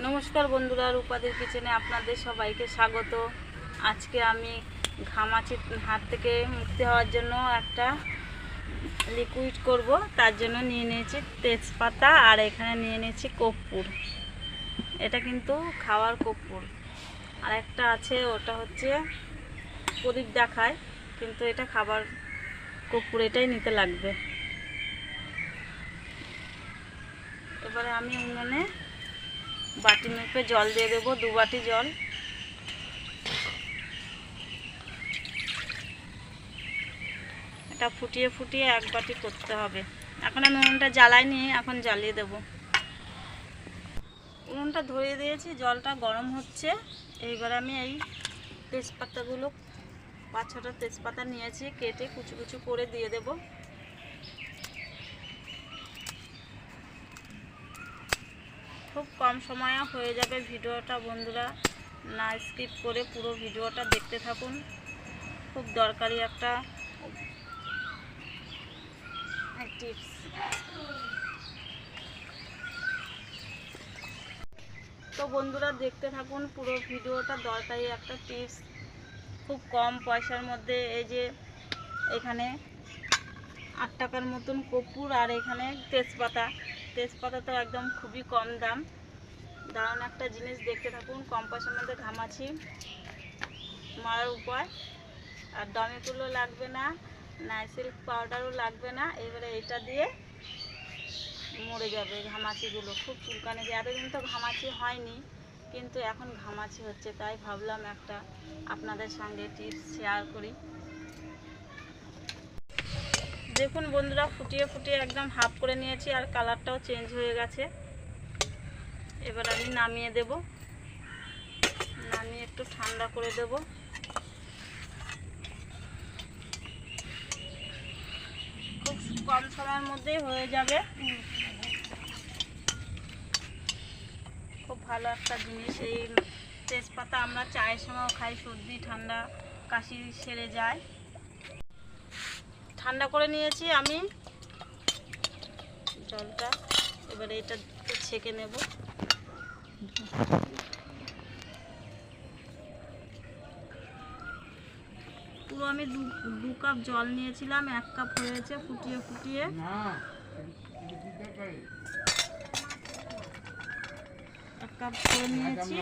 নমস্কার বন্ধুরা, রূপাদের কিচেনে আপনাদের সবাইকে স্বাগত। আজকে আমি ঘামাচির হাত থেকে মুক্তি হওয়ার জন্য একটা লিকুইড করব, তার জন্য নিয়ে নিয়েছি তেজপাতা আর এখানে নিয়ে নিয়েছি কর্পূর। এটা কিন্তু খাওয়ার কর্পূর। আর একটা আছে, ওটা হচ্ছে প্রদীপ দেখায়, কিন্তু এটা খাবার কর্পূর, এটাই নিতে লাগবে। এবারে আমি উনুনে বাটি মেপে জল দিয়ে দেবো, দু বাটি জল। এটা ফুটিয়ে ফুটিয়ে এক বাটি করতে হবে। এখন আমি উনুনটা জ্বালাইনি, এখন জ্বালিয়ে দেবো। উনুনটা ধরিয়ে দিয়েছি, জলটা গরম হচ্ছে। এইবার আমি এই তেজপাতাগুলো, পাঁচ ছটা তেজপাতা নিয়েছি, কেটে কুচু কুচু করে দিয়ে দেবো। খুব কম সময়ে হয়ে যাবে ভিডিওটা বন্ধুরা। না স্কিপ করে পুরো ভিডিওটা দেখতে থাকুন। খুব দরকারি একটা টিপস তো বন্ধুরা দেখতে থাকুন পুরো ভিডিওটা দরকারি একটা টিপস খুব কম পয়সার মধ্যে এই যে এখানে আট টাকার মতন কর্পূর আর এখানে তেজপাতা। তেজপাতা তো একদম খুবই কম দাম। দারুণ একটা জিনিস দেখতে থাকুন, কম পয়সার মধ্যে ঘামাছি মারার উপায় আর দমেগুলো লাগবে না নাইসিল্ক পাউডারও লাগবে না, এবারে এটা দিয়ে মরে যাবে ঘামাচিগুলো। খুব চুলকানে যায় এতদিন তো ঘামাচি হয়নি, কিন্তু এখন ঘামাচি হচ্ছে, তাই ভাবলাম একটা আপনাদের সঙ্গে টিপস শেয়ার করি। দেখুন বন্ধুরা, ফুটিয়ে ফুটিয়ে একদম হাফ করে নিয়েছি আর কালারটাও চেঞ্জ হয়ে গেছে। এবার আমি নামিয়ে দেব। নামিয়ে একটু ঠান্ডা করে দেব। খুব কম সময়ের মধ্যেই হয়ে যাবে। খুব ভালো একটা জিনিস এই তেজপাতা আমরা চায়ের সময়ও খাই, সর্দি, ঠান্ডা, কাশি সেরে যায়। ঠান্ডা করে নিয়েছি আমি। জলটা এবারে এটা ছেঁকে নেব। পুরো আমি দু দু কাপ জল নিয়েছিলাম এক কাপ হয়েছে ফুটিয়ে ফুটিয়ে। এক কাপ করে নিয়েছি।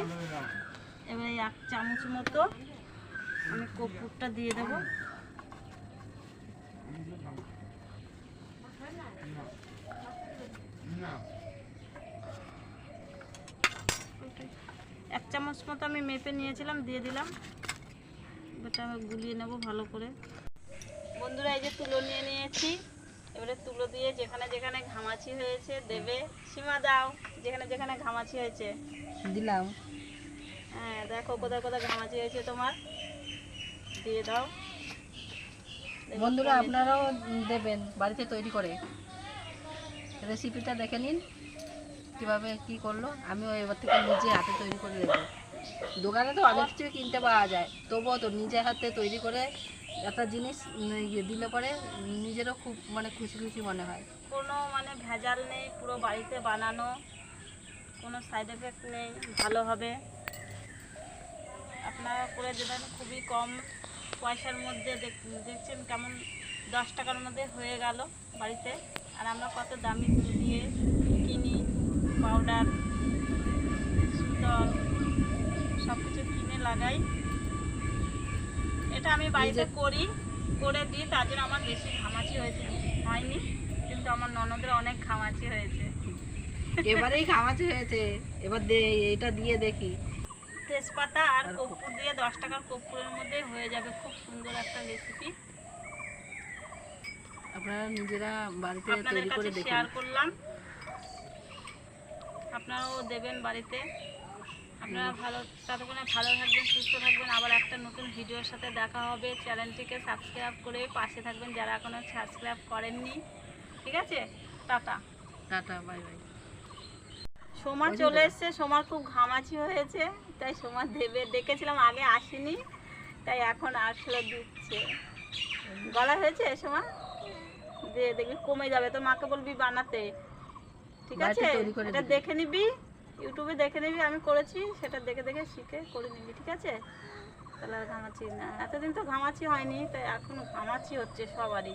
এবারে এক চামচ মতো আমি কপুরটা দিয়ে দেবো। এক চামচ মতো আমি মেপে নিয়েছিলাম দিয়ে দিলাম। এটা আমি গুলিয়ে নেব ভালো করে। বন্ধুরা এই যে তুলো নিয়ে নিয়েছি। এবারে তুলো দিয়ে যেখানে যেখানে ঘামাচি হয়েছে দেবে। সীমা দাও। যেখানে যেখানে ঘামাচি হয়েছে। দিলাম। হ্যাঁ দেখো কোথায় কোথায় ঘামাচি হয়েছে তোমার। দিয়ে দাও। বন্ধুরা আপনারাও দেবেন বাড়িতে তৈরি করে। রেসিপিটা দেখে নিন, কীভাবে কি করল। আমিও এবার থেকে নিজে হাতে তৈরি করে দেবো দোকানে তো অনেক কিছু কিনতে পাওয়া যায়। তবুও তো নিজে হাতে তৈরি করে একটা জিনিস ইয়ে দিলে পরে নিজেরও খুব মানে খুশি খুশি মনে হয়। কোনো মানে ভেজাল নেই, পুরো বাড়িতে বানানো। কোনো সাইড এফেক্ট নেই, ভালো হবে। আপনারা করে দেবেন খুবই কম পয়সার মধ্যে দেখ- দেখছেন কেমন দশ টাকার মধ্যে হয়ে গেল বাড়িতে। আর আমরা কত দামি তুলো দিয়ে কিনি পাউডার সুতল সব কিছু কিনে লাগাই। এটা আমি বাড়িতে করি করে দিই তার জন্য আমার বেশি ঘামাচি হয়েছে হয়নি কিন্তু আমার ননদের অনেক ঘামাচি হয়েছে। এবারেই খামাচি হয়েছে এবার এটা দিয়ে দেখি। তেজপাতা আর কর্পূর দিয়ে দশ টাকার কর্পূরের মধ্যে হয়ে যাবে খুব সুন্দর একটা রেসিপি আপনারা নিজেরা বাড়িতে তৈরি করে দেখুন। শেয়ার করলাম। আপনারাও দেবেন বাড়িতে। আপনারা ভালো ততক্ষণে ভালো থাকবেন সুস্থ থাকবেন। আবার একটা নতুন ভিডিওর সাথে দেখা হবে। চ্যানেলটিকে সাবস্ক্রাইব করে পাশে থাকবেন যারা এখনও সাবস্ক্রাইব করেননি। ঠিক আছে? Tata. Tata bye bye. Soma চলে এসছে। সোমার খুব ঘামাচি হয়েছে তাই সোমা দেবে ডেকেছিলাম আগে আসেনি তাই এখন আসলে দিচ্ছে। গলা হয়েছে সোমা? দিয়ে দেখবি কমে যাবে তো মাকে বলবি বানাতে। ঠিক আছে? এটা দেখে নিবি ইউটিউবে দেখে নিবি আমি করেছি সেটা দেখে দেখে শিখে করে নিবি ঠিক আছে? তাহলে ঘামাচি না। এতদিন তো ঘামাচি হয়নি তাই এখন ঘামাচি হচ্ছে সবারই।